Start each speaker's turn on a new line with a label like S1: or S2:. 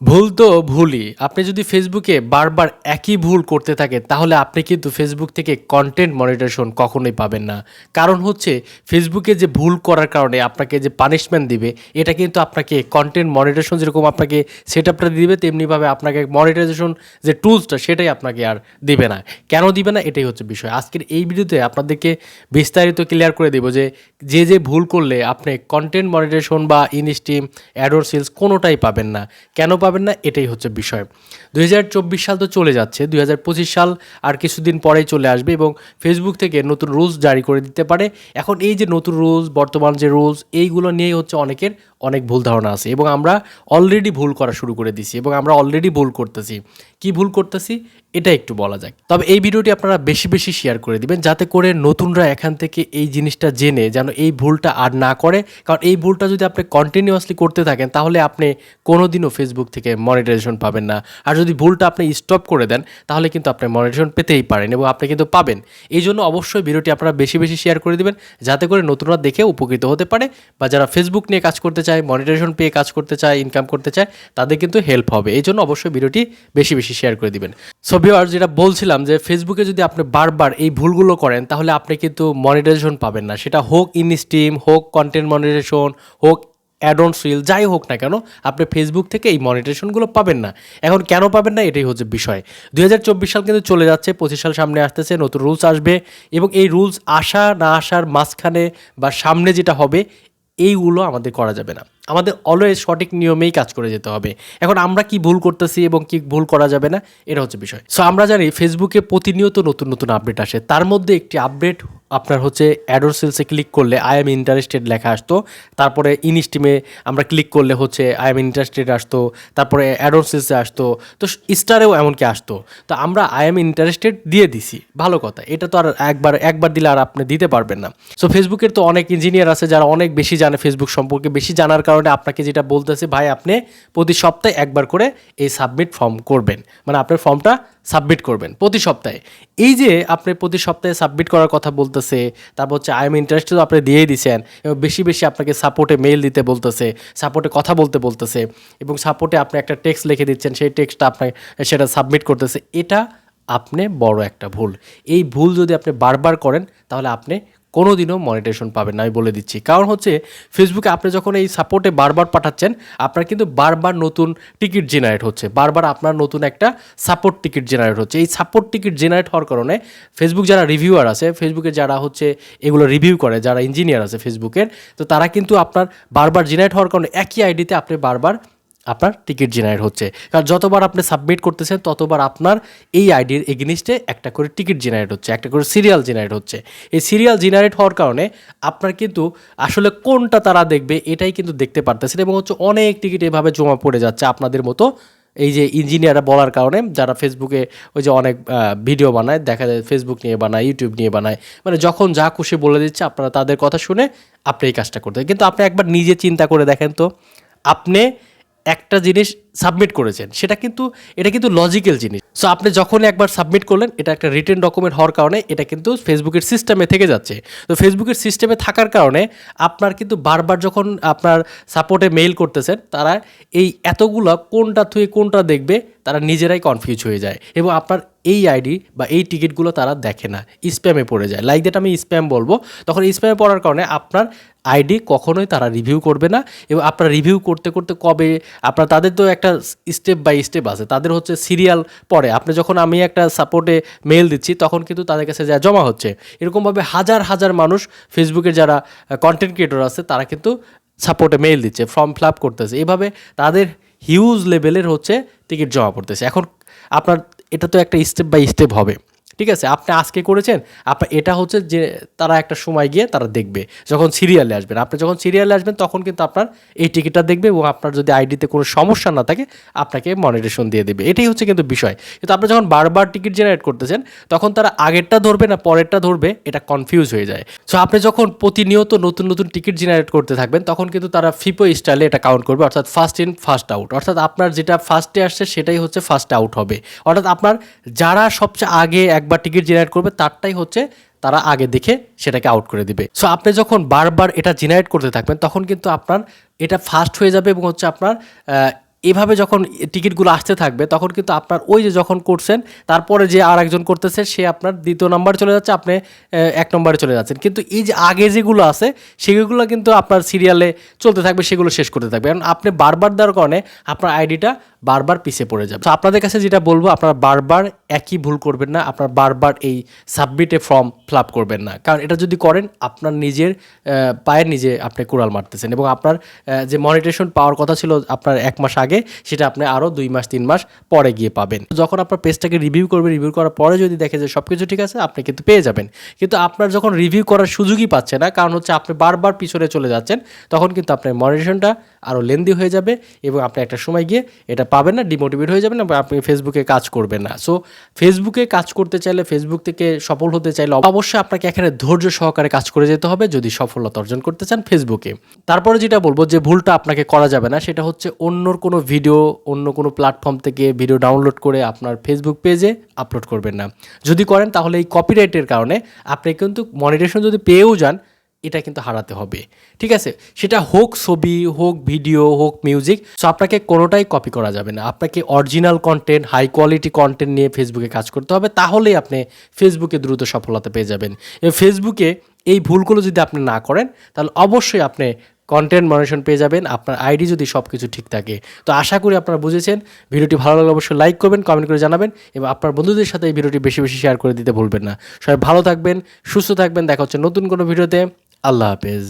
S1: ভুল তো ভুলই। আপনি যদি ফেসবুকে বারবার একই ভুল করতে থাকেন, তাহলে আপনি কিন্তু ফেসবুক থেকে কন্টেন্ট মনিটেশন কখনোই পাবেন না। কারণ হচ্ছে ফেসবুকে যে ভুল করার কারণে আপনাকে যে পানিশমেন্ট দিবে, এটা কিন্তু আপনাকে কন্টেন্ট মনিটেশন যেরকম আপনাকে সেট আপটা দিবে, তেমনিভাবে আপনাকে মনিটাইজেশন যে টুলসটা সেটাই আপনাকে আর দিবে না। কেন দিবে না? এটাই হচ্ছে বিষয়। আজকের এই ভিডিওতে আপনাদেরকে বিস্তারিত ক্লিয়ার করে দেবো যে যে যে ভুল করলে আপনি কন্টেন্ট মনিটেশন বা ইনস্টিম অ্যাডোর সেলস কোনোটাই পাবেন না। কেন পাবেন না, এটাই হচ্ছে বিষয়। দুই হাজার চব্বিশ সাল তো চলে যাচ্ছে, দুই হাজার পঁচিশ সাল আর কিছুদিন পরেই চলে আসবে এবং ফেসবুক থেকে নতুন রুলস জারি করে দিতে পারে। এখন এই যে নতুন রুলস বর্তমান যে রুলস এইগুলো নিয়েই হচ্ছে অনেকের অনেক ভুল ধারণা আছে এবং আমরা অলরেডি ভুল করা শুরু করে দিছি এবং আমরা অলরেডি ভুল করতেছি। কি ভুল করতেছি? এটা একটু বলা যাক। তবে এই ভিডিওটি আপনারা বেশি বেশি শেয়ার করে দিবেন যাতে করে নতুনরা এখান থেকে এই জিনিসটা জেনে যেন এই ভুলটা আর না করে। কারণ এই ভুলটা যদি আপনি কন্টিনিউয়াসলি করতে থাকেন, তাহলে আপনি কোনোদিনও ফেসবুক থেকে মনিটাইজেশন পাবেন না। আর যদি ভুলটা আপনি স্টপ করে দেন, তাহলে কিন্তু আপনি মনিটাইজেশন পেতেই পারেন এবং আপনি কিন্তু পাবেন। এই জন্য অবশ্যই ভিডিওটি আপনারা বেশি বেশি শেয়ার করে দিবেন, যাতে করে নতুনরা দেখে উপকৃত হতে পারে বা যারা ফেসবুক নিয়ে কাজ করতে চায় মনিটাইজেশন পেয়ে কাজ করতে চায় ইনকাম করতে চায়, তাদের কিন্তু হেল্প হবে। এই জন্য অবশ্যই ভিডিওটি বেশি বেশি শেয়ার করে দিবেন। সো ভিউয়ার যেটা বলছিলাম যে ফেসবুকে যদি আপনি বারবার এই ভুলগুলো করেন, তাহলে আপনি কিন্তু মনিটাইজেশন পাবেন না। সেটা হোক ইন স্টিম হোক কন্টেন্ট মনিটাইজেশন হোক অ্যাডন সিল যাই হোক না কেন, আপনি ফেসবুক থেকে এই মনিটেশনগুলো পাবেন না। এখন কেন পাবেন না, এটাই হচ্ছে বিষয়। দুই হাজার চব্বিশ সাল কিন্তু চলে যাচ্ছে, পঁচিশ সাল সামনে আসতেছে, নতুন রুলস আসবে এবং এই রুলস আসা না আসার মাঝখানে বা সামনে যেটা হবে এইগুলো আমাদের করা যাবে না। আমাদের অলওয়েজ সঠিক নিয়মেই কাজ করে যেতে হবে। এখন আমরা কি ভুল করতেছি এবং কি ভুল করা যাবে না, এটা হচ্ছে বিষয়। সো আমরা জানি ফেসবুকে প্রতিনিয়ত নতুন নতুন আপডেট আসে। তার মধ্যে একটি আপডেট আপনার হচ্ছে অ্যাডোর সেলসে ক্লিক করলে আই এম ইন্টারেস্টেড লেখা আসতো। তারপরে ইনস্টিমে আমরা ক্লিক করলে হচ্ছে আই এম ইন্টারেস্টেড আসতো। তারপরে অ্যাডোর সেলসে আসতো। তো স্টারেও এমনকি আসতো। তো আমরা আই এম ইন্টারেস্টেড দিয়ে দিছি। ভালো কথা। এটা তো আর একবার একবার দিলে আর আপনি দিতে পারবেন না। সো ফেসবুকের তো অনেক ইঞ্জিনিয়ার আছে যারা অনেক বেশি জানে ফেসবুক সম্পর্কে। বেশি জানার কারণে আপনাকে যেটা বলতেছে, ভাই, আপনি প্রতি সপ্তাহে একবার করে এই সাবমিট ফর্ম করবেন। মানে আপনার ফর্মটা সাবমিট করবেন প্রতি সপ্তাহে। এই যে আপনি প্রতি সপ্তাহে সাবমিট করার কথা বলতেছে, তারপর হচ্ছে আই এম ইন্টারেস্টেড আপনি দিয়েই দিছেন, এবং বেশি বেশি আপনাকে সাপোর্টে মেল দিতে বলতেছে সাপোর্টে কথা বলতে বলতেছে, এবং সাপোর্টে আপনি একটা টেক্সট লিখে দিচ্ছেন, সেই টেক্সটটা আপনি সেটা সাবমিট করতেছে, এটা আপনি বড় একটা ভুল। এই ভুল যদি আপনি বারবার করেন, তাহলে আপনি কোনো দিনও মনিটেশন পাবেন না, আমি বলে দিচ্ছি। কারণ হচ্ছে ফেসবুকে আপনি যখন এই সাপোর্টে বারবার পাঠাচ্ছেন, আপনার কিন্তু বারবার নতুন টিকিট জেনারেট হচ্ছে। বারবার আপনার নতুন একটা সাপোর্ট টিকিট জেনারেট হচ্ছে। এই সাপোর্ট টিকিট জেনারেট হওয়ার কারণে ফেসবুক যারা রিভিউয়ার আছে ফেসবুকে যারা হচ্ছে এগুলো রিভিউ করে, যারা ইঞ্জিনিয়ার আছে ফেসবুকের তো তারা কিন্তু আপনার বারবার জেনারেট হওয়ার কারণে একই আইডিতে আপনি বারবার আপনার টিকিট জেনারেট হচ্ছে। কারণ যতবার আপনি সাবমিট করতেছেন, ততবার আপনার এই আইডির এগেনিস্টে একটা করে টিকিট জেনারেট হচ্ছে, একটা করে সিরিয়াল জেনারেট হচ্ছে। এই সিরিয়াল জেনারেট হওয়ার কারণে আপনার কিন্তু আসলে কোনটা তারা দেখবে এটাই কিন্তু দেখতে পারতেছেন এবং হচ্ছে অনেক টিকিট এভাবে জমা পড়ে যাচ্ছে আপনাদের মতো। এই যে ইঞ্জিনিয়াররা বলার কারণে যারা ফেসবুকে ওই যে অনেক ভিডিও বানায়, দেখা যায় ফেসবুক নিয়ে বানায় ইউটিউব নিয়ে বানায় মানে যখন যা খুশি বলে দিচ্ছে, আপনারা তাদের কথা শুনে আপনি এই কাজটা করতে কিন্তু আপনি একবার নিজে চিন্তা করে দেখেন তো, আপনি একটা জিনিস সাবমিট করেছেন, সেটা কিন্তু, এটা কিন্তু লজিক্যাল জিনিস। সো আপনি যখন একবার সাবমিট করলেন, এটা একটা রিটার্ন ডকুমেন্ট হওয়ার কারণে এটা কিন্তু ফেসবুকের সিস্টেমে থেকে যাচ্ছে। তো ফেসবুকের সিস্টেমে থাকার কারণে আপনার কিন্তু বারবার যখন আপনার সাপোর্টে মেইল করতেছেন, তারা এই এতগুলো কোনটা থুয়ে কোনটা দেখবে তারা নিজেরাই কনফিউজ হয়ে যায় এবং আপনার এই আইডি বা এই টিকিটগুলো তারা দেখে না স্প্যামে পড়ে যায়। লাইক দ্যাট আমি স্প্যাম বলব। তখন স্প্যামে পড়ার কারণে আপনার আইডি কখনোই তারা রিভিউ করবে না এবং আপনার রিভিউ করতে করতে কবে, আপনার তাদের তো একটা স্টেপ বাই স্টেপ আছে। তাদের হচ্ছে সিরিয়াল পরে আপনি যখন আমি একটা সাপোর্টে মেল দিচ্ছি, তখন কিন্তু তাদের কাছে যা জমা হচ্ছে। এরকমভাবে হাজার হাজার মানুষ ফেসবুকের যারা কন্টেন্ট ক্রিয়েটর আছে, তারা কিন্তু সাপোর্টে মেল দিচ্ছে ফর্ম ফিল আপ করতেছে। এভাবে তাদের হিউজ লেভেলের হচ্ছে টিকিট জমা পড়তেছে। এখন আপনার, এটা তো একটা স্টেপ বাই স্টেপ হবে। ঠিক আছে? আপনি আজকে করেছেন আপনার এটা হচ্ছে যে তারা একটা সময় গিয়ে তারা দেখবে, যখন সিরিয়ালে আসবেন। আপনি যখন সিরিয়ালে আসবেন, তখন কিন্তু আপনার এই টিকিটটা দেখবে এবং আপনার যদি আইডিতে কোনো সমস্যা না থাকে, আপনাকে মনিটেশন দিয়ে দেবে। এটাই হচ্ছে কিন্তু বিষয়। কিন্তু আপনি যখন বারবার টিকিট জেনারেট করতেছেন, তখন তারা আগেরটা ধরবে না পরেরটা ধরবে, এটা কনফিউজ হয়ে যায়। সো আপনি যখন প্রতিনিয়ত নতুন নতুন টিকিট জেনারেট করতে থাকবেন, তখন কিন্তু তারা ফিপো স্টাইলে এটা কাউন্ট করবে, অর্থাৎ ফার্স্ট ইন ফার্স্ট আউট অর্থাৎ আপনার যেটা ফার্স্টে আসছে, সেটাই হচ্ছে ফার্স্ট আউট হবে। অর্থাৎ আপনার যারা সবচেয়ে আগে একবার টিকিট জেনারেট করবে, তারটাই হচ্ছে তারা আগে দেখে সেটাকে আউট করে দিবে। সো আপনি যখন বারবার এটা জেনারেট করতে থাকবেন, তখন কিন্তু আপনার এটা ফাস্ট হয়ে যাবে এবং হচ্ছে আপনার এভাবে যখন টিকিটগুলো আসতে থাকবে, তখন কিন্তু আপনার ওই যে যখন করছেন, তারপরে যে আর একজন করতেছে, সে আপনার দ্বিতীয় নাম্বার চলে যাচ্ছে, আপনি এক নম্বরে চলে যাচ্ছেন। কিন্তু এই যে আগে যেগুলো আছে, সেগুলো কিন্তু আপনার সিরিয়ালে চলতে থাকবে, সেগুলো শেষ করতে থাকবে। কারণ আপনি বারবার দেওয়ার কারণে আপনার আইডিটা বারবার পিছিয়ে পড়ে যাবে। তো আপনাদের কাছে যেটা বলব, আপনারা বারবার একই ভুল করবেন না, আপনার বারবার এই সাবমিটে ফর্ম ফিল আপ করবেন না। কারণ এটা যদি করেন, আপনার নিজের পায়ের নিজে আপনি কুড়াল মারতেছেন এবং আপনার যে মনিটেশন পাওয়ার কথা ছিল আপনার এক মাস আগে, সেটা আপনি আরও দুই মাস, তিন মাস পরে গিয়ে পাবেন। যখন আপনার পেজটাকে রিভিউ করবেন রিভিউ করার পরে যদি দেখে যে সব কিছু ঠিক আছে, আপনি কিন্তু পেয়ে যাবেন। কিন্তু আপনার যখন রিভিউ করার সুযোগই পাচ্ছে না, কারণ হচ্ছে আপনি বারবার পিছনে চলে যাচ্ছেন, তখন কিন্তু আপনার মনিটেশনটা আরও লেন্দি হয়ে যাবে এবং আপনি একটা সময় গিয়ে এটা পাবেন না ডিমোটিভেট হয়ে যাবেন আপনি ফেসবুকে কাজ করবেন না। সো ফেসবুকে কাজ করতে চাইলে ফেসবুক থেকে সফল হতে চাইলে অবশ্যই আপনাকে এখানে ধৈর্য সহকারে কাজ করে যেতে হবে যদি সফলতা অর্জন করতে চান ফেসবুকে তারপরে যেটা বলব যে, ভুলটা আপনাকে করা যাবে না, সেটা হচ্ছে অন্যর কোনো ভিডিও অন্য কোনো প্ল্যাটফর্ম থেকে ভিডিও ডাউনলোড করে আপনার ফেসবুক পেজে আপলোড করবেন না। যদি করেন তাহলে এই কপিরাইটের কারণে আপনি কিন্তু মনিটেশন যদি পেয়েও যান এটা কিন্তু হারাতে হবে। ঠিক আছে? সেটা হোক ছবি, হোক ভিডিও, হোক মিউজিক সো আপনাকে কোনোটাই কপি করা যাবে না। আপনাকে original content high quality content নিয়ে ফেসবুকে কাজ করতে হবে, তাহলেই আপনি ফেসবুকে দ্রুত সফলতা পেয়ে যাবেন। ফেসবুকে এই ভুলগুলো যদি আপনি না করেন, তাহলে অবশ্যই আপনি কন্টেন্ট মনিটেশন পেয়ে যাবেন, আপনার আইডি যদি সব কিছু ঠিক থাকে। তো আশা করি আপনারা বুঝেছেন। ভিডিওটি ভালো লাগলে অবশ্যই লাইক করবেন কমেন্ট করে জানাবেন, এবং আপনার বন্ধুদের সাথে এই ভিডিওটি বেশি বেশি শেয়ার করে দিতে ভুলবেন না। সবাই ভালো থাকবেন, সুস্থ থাকবেন, দেখা হচ্ছে নতুন কোনো ভিডিওতে। আল্লাহ হাফেজ